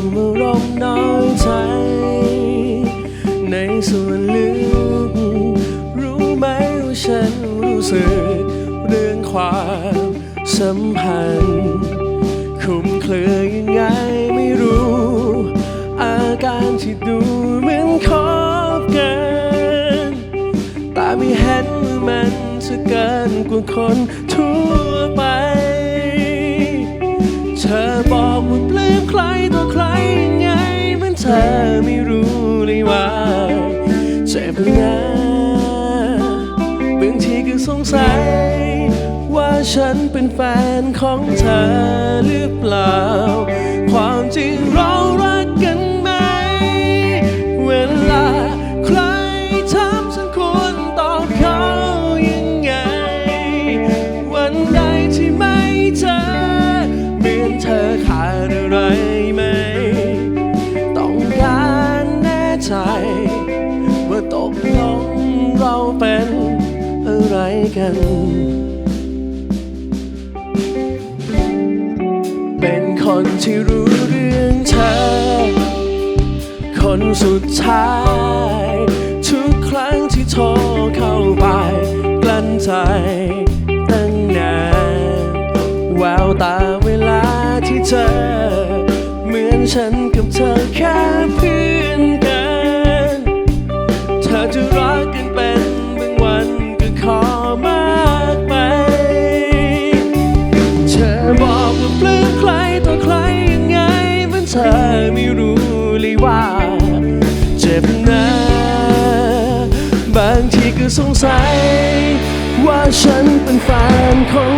มรมน้องใจ ในส่วนลึก รู้ไหมว่าฉันรู้สึก เรื่องความสัมพันธ์คุ้มเคลือยังไงไม่รู้ อาการที่ดูเหมือนคบกันแต่ไม่เห็นว่ามันจะเกินกว่าคนทั่วไป เธอบอก เจ็บนะบางทีก็สงสัย ว่าฉันเป็นแฟนของเธอหรือเปล่า ความจริงเรารักกันไหม เวลาใครถามฉันควรตอบเขายังไง วันใดที่ไม่เจอเหมือนเธอขาดอะไร กัน เป็นคนที่รู้เรื่องเธอ คนสุดท้าย ทุกครั้งที่โทรเข้าไป กลั้นใจตั้งนานแววตาเวลาที่เจอเหมือนฉันกับเธอแค่เพื่อนกัน เธอจะรัก เจ็บนะบางทีก็สงสัย ว่าฉันเป็นแฟนของ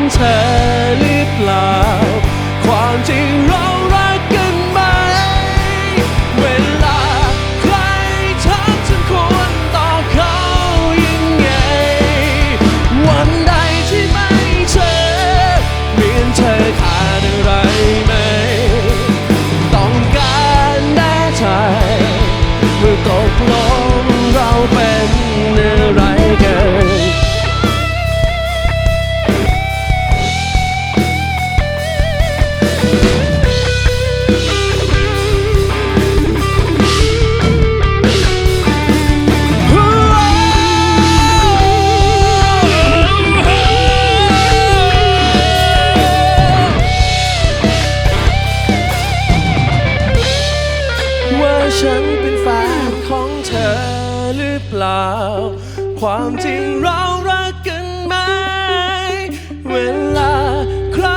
ฉันเป็นแฟนของเธอหรือเปล่า ความจริงเรารักกันไหม เวลาใคร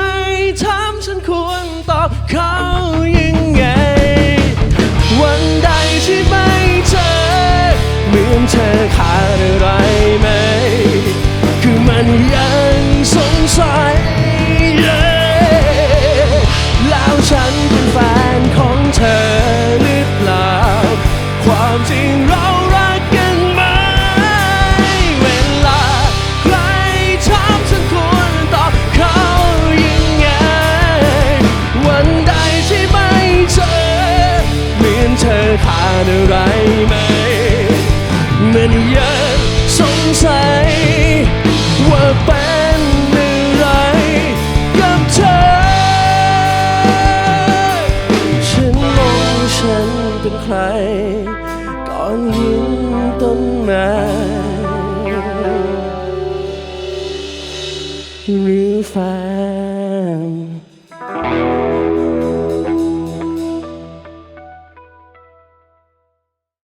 ถามฉันควรตอบเขาาดอะไรไหมมันยังสงสัย ว่าเป็นอะไรกับเธอ ฉันมองฉันเป็นใคร ก่อนหินต้นไม้หรือแฟน